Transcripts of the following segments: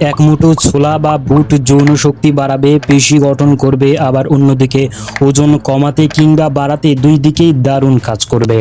এক মুঠো ছোলা বা বুট যৌন শক্তি বাড়াবে, পেশি গঠন করবে, আবার অন্যদিকে ওজন কমাতে কিংবা বাড়াতে দুই দিকেই দারুণ কাজ করবে।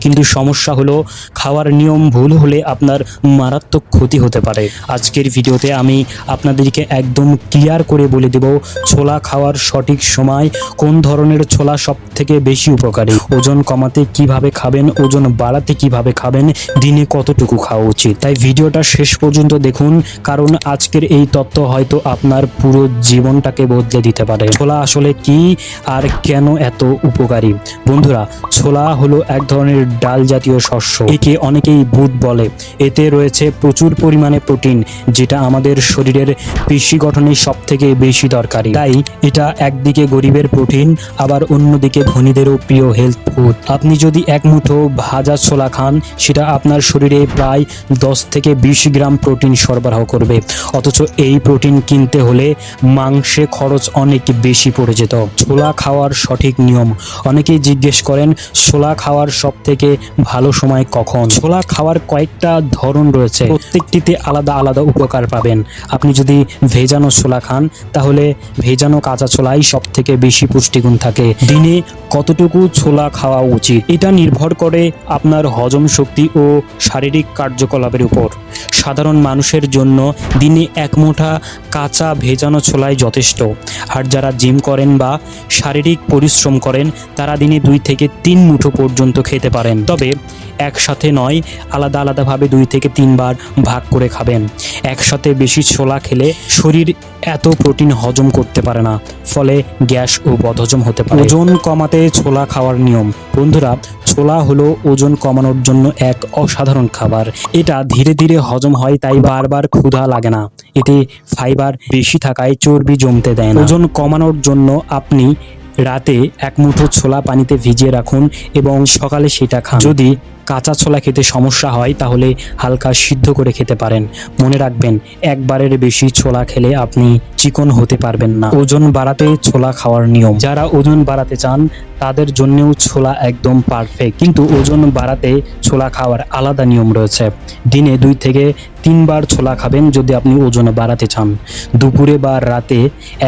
কিন্তু সমস্যা হলো, খাওয়ার নিয়ম ভুল হলে আপনার মারাত্মক ক্ষতি হতে পারে। আজকের ভিডিওতে আমি আপনাদেরকে একদম ক্লিয়ার করে বলে দেব, ছোলা খাওয়ার সঠিক সময় কোন ধরনের ছোলা সব থেকে বেশি উপকারী, ওজন কমাতে কীভাবে খাবেন, ওজন বাড়াতে কীভাবে খাবেন, দিনে কতটুকু খাওয়া উচিত। তাই ভিডিওটা শেষ পর্যন্ত দেখুন, কারণ আজকের এই তত্ত্ব হয়তো আপনার পুরো জীবনটাকে বদলে দিতে পারে। ছোলা আসলে কি আর কেন এত উপকারী? বন্ধুরা, ছোলা হলো এক ধরনের ডাল জাতীয় শস্য। একে অনেকেই বুট বলে। এতে রয়েছে প্রচুর পরিমাণে প্রোটিন, যেটা আমাদের শরীরের পেশি গঠনে সব থেকে বেশি দরকারি। তাই এটা একদিকে গরিবের প্রোটিন, আবার অন্যদিকে ধনীদেরও প্রিয় হেলথ ফুড। আপনি যদি এক মুঠো ভাজা ছোলা খান, সেটা আপনার শরীরে প্রায় দশ থেকে বিশ গ্রাম প্রোটিন সরবরাহ করবে। অথচ এই প্রোটিন কিনতে হলে মাংসে খরচ অনেক বেশি পড়ে যেত। ছোলা খাওয়ার সঠিক নিয়ম। অনেকেই জিজ্ঞেস করেন, ছোলা খাওয়ার সব থেকে ভালো সময় কখন? ছোলা খাওয়ার কয়েকটা ধরন রয়েছে। প্রত্যেকটিতে আলাদা আলাদা উপকার পাবেন। আপনি যদি ভেজানো ছোলা খান, তাহলে ভেজানো কাঁচা ছোলাই সব থেকে বেশি পুষ্টিগুণ থাকে। দিনে কতটুকু ছোলা খাওয়া উচিত? এটা নির্ভর করে আপনার হজম শক্তি ও শারীরিক কার্যকলাপের উপর। সাধারণ মানুষের জন্য দিনে এক মুঠা কাঁচা ভেজানো ছোলাই যথেষ্ট। আর যারা জিম করেন বা শারীরিক পরিশ্রম করেন, তারা দিনে দুই থেকে তিন মুঠো পর্যন্ত খেতে পারেন। তবে একসাথে নয়, আলাদা আলাদাভাবে দুই থেকে তিনবার ভাগ করে খাবেন। একসাথে বেশি ছোলা খেলে শরীর এত প্রোটিন হজম করতে পারে না, ফলে গ্যাস ও বদহজম হতে পারে। ওজন কমাতে ছোলা খাওয়ার নিয়ম। বন্ধুরা, ছোলা হলো ওজন কমানোর জন্য এক অসাধারণ খাবার। এটা ধীরে ধীরে হজম হয়, তাই বারবার ক্ষুধা লাগে না। এতে ফাইবার বেশি থাকায় চর্বি জমতে দেয় না। ওজন কমানোর জন্য আপনি রাতে এক মুঠো ছোলা পানিতে ভিজিয়ে রাখুন এবং সকালে সেটা খান। যদি কাঁচা ছোলা খেতে সমস্যা হয়, তাহলে হালকা সিদ্ধ করে খেতে পারেন। মনে রাখবেন, একবারের বেশি ছোলা খেলে আপনি চিকন হতে পারবেন না। ওজন বাড়াতে ছোলা খাওয়ার নিয়ম। যারা ওজন বাড়াতে চান, তাদের জন্যেও ছোলা একদম পারফেক্ট কিন্তু ওজন বাড়াতে ছোলা খাওয়ার আলাদা নিয়ম রয়েছে। দিনে দুই থেকে তিনবার ছোলা খাবেন যদি আপনি ওজন বাড়াতে চান। দুপুরে বা রাতে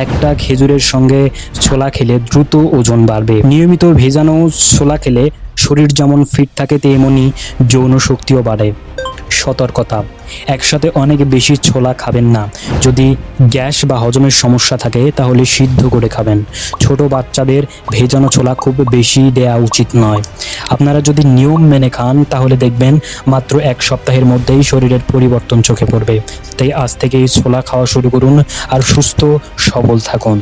একটা খেজুরের সঙ্গে ছোলা খেলে দ্রুত ওজন বাড়বে। নিয়মিত ভেজানো ছোলা খেলে শরীর যেমন ফিট থাকে, তেমনি যৌন শক্তিও বাড়ে। সতর্কতা। একসাথে অনেক বেশি ছোলা খাবেন না। যদি গ্যাস বা হজমের সমস্যা থাকে, তাহলে সিদ্ধ করে খাবেন। ছোট বাচ্চাদের ভেজানো ছোলা খুব বেশি দেয়া উচিত নয়। আপনারা যদি নিয়ম মেনে খান, তাহলে দেখবেন মাত্র এক সপ্তাহের মধ্যেই শরীরের পরিবর্তন চোখে পড়বে। তাই আজ থেকেই ছোলা খাওয়া শুরু করুন আর সুস্থ, সবল থাকুন।